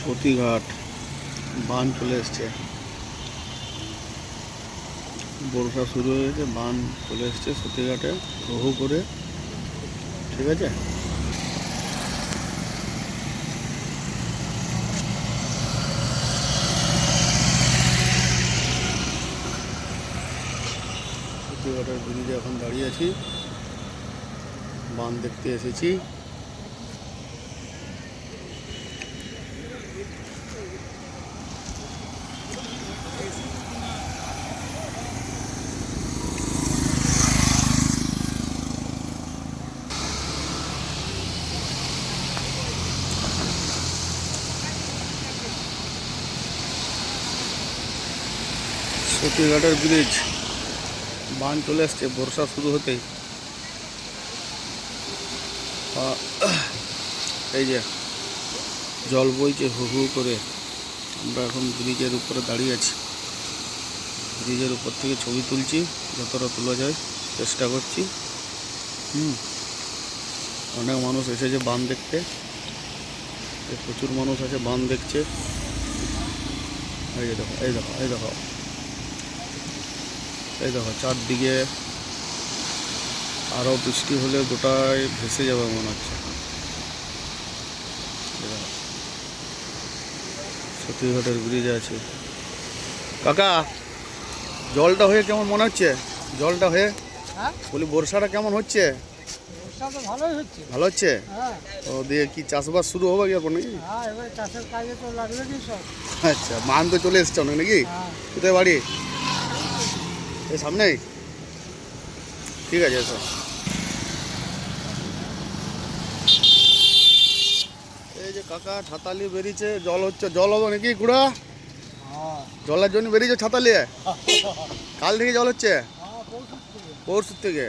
সতীঘাট, বান চলে এসছে। বর্ষা শুরু হয়েছে বান চলে এসছে সতীঘাটে, রহু করে। ঠিক আছে? সতীঘাটের ব্রিজে এখন দাঁড়িয়ে আছি। বান দেখতে এসেছি। সতীঘাটের ব্রিজ বান চলে আসছে, বর্ষা শুরু হতেই। এই যে, জল বইছে হু হু করে। আমরা এখন ব্রিজের উপরে দাঁড়িয়ে আছি। ব্রিজের উপর থেকে ছবি তুলছি, যতটা তোলা যায়, চেষ্টা করছি। হুম, অনেক মানুষ এসেছে বান দেখতে। প্রচুর মানুষ আছে বান দেখছে। এই দেখো এই দেখো এই দেখো। এই দেখো চারদিকে আরও বৃষ্টি হলে গোটায় ভেসে যাবে মনে হচ্ছে। সতীঘাটের ব্রিজ আছে। কাকা জলটা হয়ে কেমন মনে হচ্ছে? জলটা হয়ে? হ্যাঁ? বলি বর্ষাটা কেমন হচ্ছে? ভালো হচ্ছে? হ্যাঁ। ও দিয়ে কি চাষবাস শুরু হবে কি নাকি? হ্যাঁ আচ্ছা মান তো চলে এসছে অনেক নাকি? কোথায় বাড়ি? এই সামনেই? ঠিক আছে এসো। এই যে কাকা ছাতালি বেরিয়েছে জল হচ্ছে জল হবে নাকি কুড়া? হ্যাঁ জলের জন্য বেরিয়েছে ছাতালি? কাল থেকে জল হচ্ছে? হ্যাঁ পরশুর থেকে?